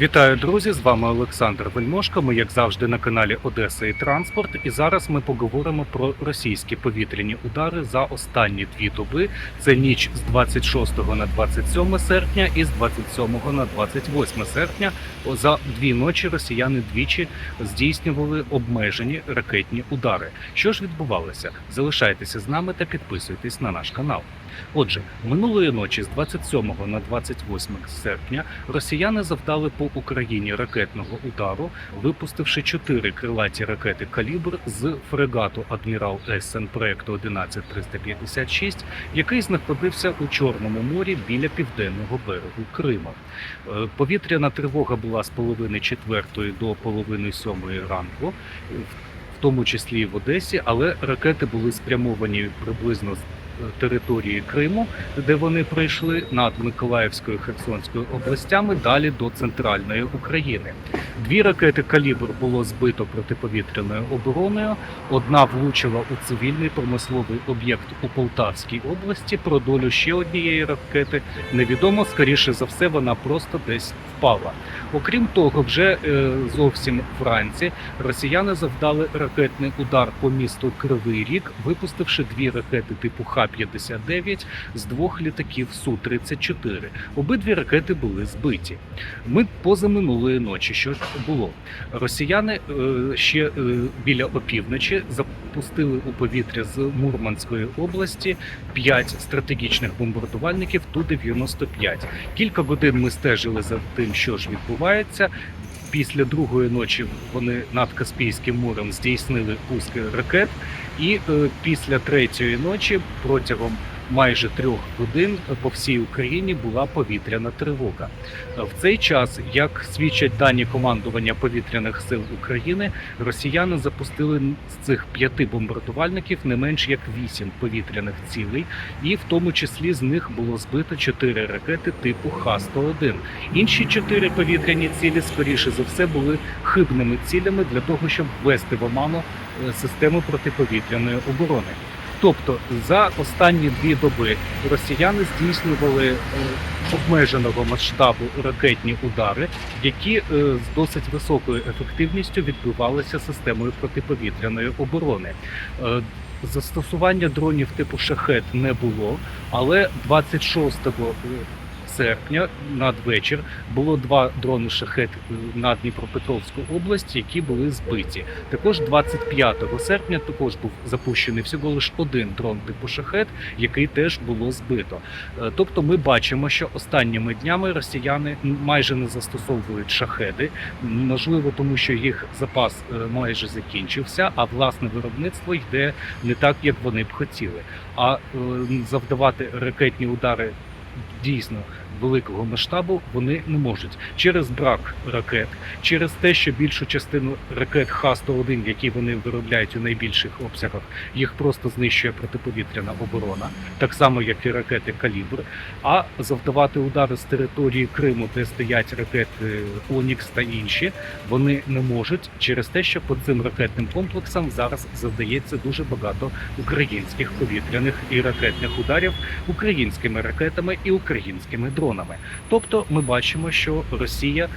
Вітаю, друзі! З вами Олександр Вельмошко. Ми, як завжди, на каналі Одеса і Транспорт. І зараз ми поговоримо про російські повітряні удари за останні дві доби. Це ніч з 26 на 27 серпня і з 27 на 28 серпня. За дві ночі росіяни двічі здійснювали обмежені ракетні удари. Що ж відбувалося? Залишайтеся з нами та підписуйтесь на наш канал. Отже, минулої ночі з 27 на 28 серпня росіяни завдали по Україні ракетного удару, випустивши чотири крилаті ракети калібр з фрегату Адмірал Ессен проекту 11356, який знаходився у Чорному морі біля південного берегу Криму. Е, Повітряна тривога була з половини четвертої до половини сьомої ранку. В тому числі і в Одесі, але ракети були спрямовані приблизно території Криму, де вони прийшли над Миколаївською Херсонською областями, далі до центральної України. Дві ракети калібр було збито протиповітряною обороною. Одна влучила у цивільний промисловий об'єкт у Полтавській області. Про долю ще однієї ракети невідомо. Скоріше за все, вона просто десь впала. Окрім того, вже е, зовсім вранці росіяни завдали ракетний удар по місту Кривий Ріг, випустивши дві ракети типу Х-59 з двох літаків Су-34. Обидві ракети були збиті. Ми позаминулої ночі, що було? Росіяни е, ще е, біля опівночі запустили у повітря з Мурманської області п'ять стратегічних бомбардувальників Ту-95. Кілька годин ми стежили за тим, що ж відбувається. Після другої ночі вони над Каспійським морем здійснили пуски ракет, і е, після третьої ночі протягом майже трьох годин по всій Україні була повітряна тривога. Е, В цей час, як свідчать дані командування повітряних сил України, росіяни запустили з цих п'яти бомбардувальників не менш як вісім повітряних цілей, і в тому числі з них було збито чотири ракети типу Х-101. Інші чотири повітряні цілі, скоріше за все, були хибними цілями для того, щоб ввести в оману е, систему протиповітряної оборони. Тобто за останні дві доби росіяни здійснювали е, обмеженого масштабу ракетні удари, які е, з досить високою ефективністю відбивалися системою протиповітряної оборони. Е, Застосування дронів типу шахет не було, але 26 серпня надвечір було два дрони шахет е, на Дніпропетровську область, які були збиті. Також 25 серпня також був запущений всього лише один дрон типу шахет, який теж було збито. Е, Тобто, ми бачимо, що останніми днями росіяни майже не застосовують шахеди, можливо, тому що їх запас е, майже закінчився, а власне виробництво йде не так, як вони б хотіли. А завдавати ракетні удари дійсно великого масштабу вони не можуть через брак ракет, через те, що більшу частину ракет Х-101, які вони виробляють у найбільших обсягах, їх просто знищує протиповітряна оборона, так само як і ракети Калібр. А завдавати удари з території Криму, де стоять ракети Онікс та інші, вони не можуть через те, що по цим ракетним комплексам зараз завдається дуже багато українських повітряних і ракетних ударів українськими ракетами і українськими дронами. Тобто, ми бачимо, що Росія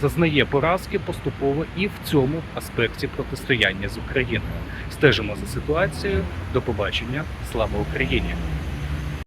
зазнає поразки поступово і в цьому аспекті протистояння з Україною. Стежимо за ситуацією. До побачення. Слава Україні!